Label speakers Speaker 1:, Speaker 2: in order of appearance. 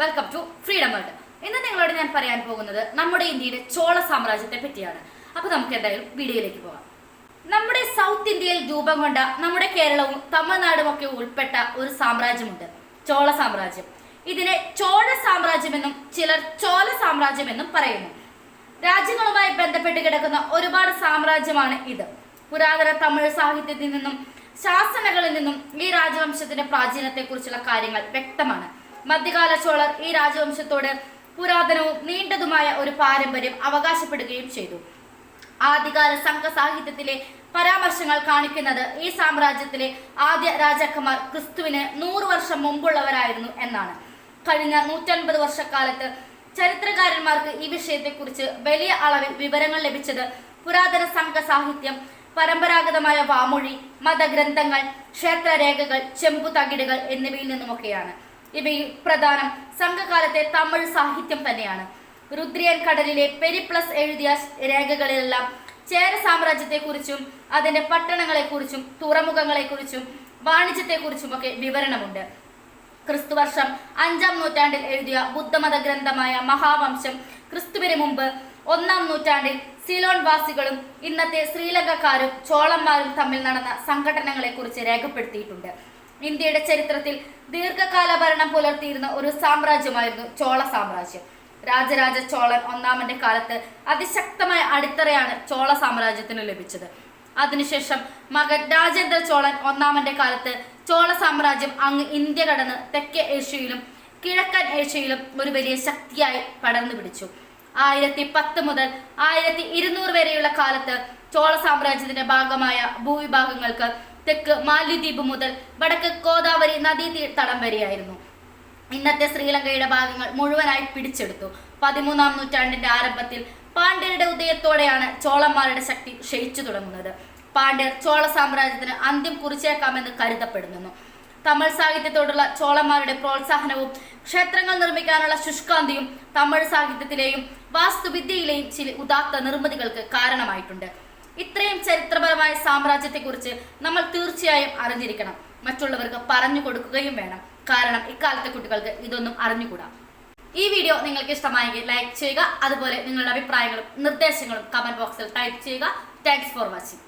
Speaker 1: Welcome to freedom world ഇന്ന് നിങ്ങളോട് ഞാൻ പറയാൻ പോകുന്നത് നമ്മുടെ ഇന്ത്യയിലെ ചോള സാമ്രാജ്യത്തെ പറ്റിയാണ്. അപ്പൊ നമുക്ക് എന്തായാലും വീഡിയോയിലേക്ക് പോകാം. നമ്മുടെ സൗത്ത് ഇന്ത്യയിൽ രൂപം കൊണ്ട നമ്മുടെ കേരളവും തമിഴ്നാടും ഒക്കെ ഉൾപ്പെട്ട ഒരു സാമ്രാജ്യമുണ്ട്. ചോള സാമ്രാജ്യം. ഇതിനെ ചോള സാമ്രാജ്യമെന്നും ചിലർ ചോല സാമ്രാജ്യമെന്നും പറയുന്നു. രാജ്യങ്ങളുമായി ബന്ധപ്പെട്ട് കിടക്കുന്ന ഒരുപാട് സാമ്രാജ്യമാണ് ഇത്. പുരാതന തമിഴ് സാഹിത്യത്തിൽ നിന്നും ശാസനകളിൽ നിന്നും ഈ രാജവംശത്തിന്റെ പ്രാചീനത്തെക്കുറിച്ചുള്ള കാര്യങ്ങൾ വ്യക്തമാണ്. മധ്യകാല ചോളർ ഈ രാജവംശത്തോട് പുരാതനവും നീണ്ടതുമായ ഒരു പാരമ്പര്യം അവകാശപ്പെടുകയും ചെയ്തു. ആദ്യകാല സംഘ സാഹിത്യത്തിലെ പരാമർശങ്ങൾ കാണിക്കുന്നത് ഈ സാമ്രാജ്യത്തിലെ ആദ്യ രാജാക്കന്മാർ ക്രിസ്തുവിന് നൂറ് വർഷം മുമ്പുള്ളവരായിരുന്നു എന്നാണ്. കഴിഞ്ഞ നൂറ്റൻപത് വർഷക്കാലത്ത് ചരിത്രകാരന്മാർക്ക് ഈ വിഷയത്തെക്കുറിച്ച് വലിയ അളവിൽ വിവരങ്ങൾ ലഭിച്ചത് പുരാതന സംഘ സാഹിത്യം പരമ്പരാഗതമായ വാമൊഴി മതഗ്രന്ഥങ്ങൾ ക്ഷേത്രരേഖകൾ ചെമ്പു തകിടുകൾ എന്നിവയിൽ നിന്നുമൊക്കെയാണ്. ഇവയിൽ പ്രധാനം സംഘകാലത്തെ തമിഴ് സാഹിത്യം തന്നെയാണ്. രുദ്രിയൻ കടലിലെ പെരിപ്ലസ് എഴുതിയ രേഖകളിലെല്ലാം ചേര സാമ്രാജ്യത്തെക്കുറിച്ചും അതിന്റെ പട്ടണങ്ങളെക്കുറിച്ചും തുറമുഖങ്ങളെക്കുറിച്ചും വാണിജ്യത്തെക്കുറിച്ചുമൊക്കെ വിവരണമുണ്ട്. ക്രിസ്തുവർഷം അഞ്ചാം നൂറ്റാണ്ടിൽ എഴുതിയ ബുദ്ധമത ഗ്രന്ഥമായ മഹാവംശം ക്രിസ്തുവിന് മുമ്പ് ഒന്നാം നൂറ്റാണ്ടിൽ സിലോൺ വാസികളും ഇന്നത്തെ ശ്രീലങ്കക്കാരും ചോളന്മാരും തമ്മിൽ നടന്ന സംഘടനകളെക്കുറിച്ച് രേഖപ്പെടുത്തിയിട്ടുണ്ട്. ഇന്ത്യയുടെ ചരിത്രത്തിൽ ദീർഘകാല ഭരണം പുലർത്തിയിരുന്ന ഒരു സാമ്രാജ്യമായിരുന്നു ചോള സാമ്രാജ്യം. രാജരാജ ചോളൻ ഒന്നാമന്റെ കാലത്ത് അതിശക്തമായ അടിത്തറയാണ് ചോള സാമ്രാജ്യത്തിന് ലഭിച്ചത്. അതിനുശേഷം മകൻ രാജേന്ദ്ര ചോളൻ ഒന്നാമന്റെ കാലത്ത് ചോള സാമ്രാജ്യം അങ്ങ് ഇന്ത്യ കടന്ന് തെക്കേ ഏഷ്യയിലും കിഴക്കൻ ഏഷ്യയിലും ഒരു വലിയ ശക്തിയായി പടർന്നു പിടിച്ചു. ആയിരത്തി പത്ത് മുതൽ ആയിരത്തി ഇരുന്നൂറ് വരെയുള്ള കാലത്ത് ചോള സാമ്രാജ്യത്തിന്റെ ഭാഗമായ ഭൂവിഭാഗങ്ങൾക്ക് തെക്ക് മാലിദ്വീപ് മുതൽ വടക്ക് ഗോദാവരി നദീ തടം വരെയായിരുന്നു. ഇന്നത്തെ ശ്രീലങ്കയുടെ ഭാഗങ്ങൾ മുഴുവനായി പിടിച്ചെടുത്തു. പതിമൂന്നാം നൂറ്റാണ്ടിന്റെ ആരംഭത്തിൽ പാണ്ഡ്യരുടെ ഉദയത്തോടെയാണ് ചോളന്മാരുടെ ശക്തി ക്ഷയിച്ചു തുടങ്ങുന്നത്. പാണ്ഡ്യർ ചോള സാമ്രാജ്യത്തിന് അന്ത്യം കുറിച്ചേക്കാമെന്ന് കരുതപ്പെടുന്നു. തമിഴ് സാഹിത്യത്തോടുള്ള ചോളന്മാരുടെ പ്രോത്സാഹനവും ക്ഷേത്രങ്ങൾ നിർമ്മിക്കാനുള്ള ശുഷ്കാന്തിയും തമിഴ് സാഹിത്യത്തിലെയും വാസ്തുവിദ്യയിലെയും ചില ഉദാത്ത നിർമ്മിതികൾക്ക് കാരണമായിട്ടുണ്ട്. ഇത്രയും ചരിത്രപരമായ സാമ്രാജ്യത്തെക്കുറിച്ച് നമ്മൾ തീർച്ചയായും അറിഞ്ഞിരിക്കണം. മറ്റുള്ളവർക്ക് പറഞ്ഞു കൊടുക്കുകയും വേണം. കാരണം ഇക്കാലത്തെ കുട്ടികൾക്ക് ഇതൊന്നും അറിഞ്ഞുകൂടാ. ഈ വീഡിയോ നിങ്ങൾക്ക് ഇഷ്ടമായെങ്കിൽ ലൈക്ക് ചെയ്യുക. അതുപോലെ നിങ്ങളുടെ അഭിപ്രായങ്ങളും നിർദ്ദേശങ്ങളും കമന്റ് ബോക്സിൽ ടൈപ്പ് ചെയ്യുക. Thanks for watching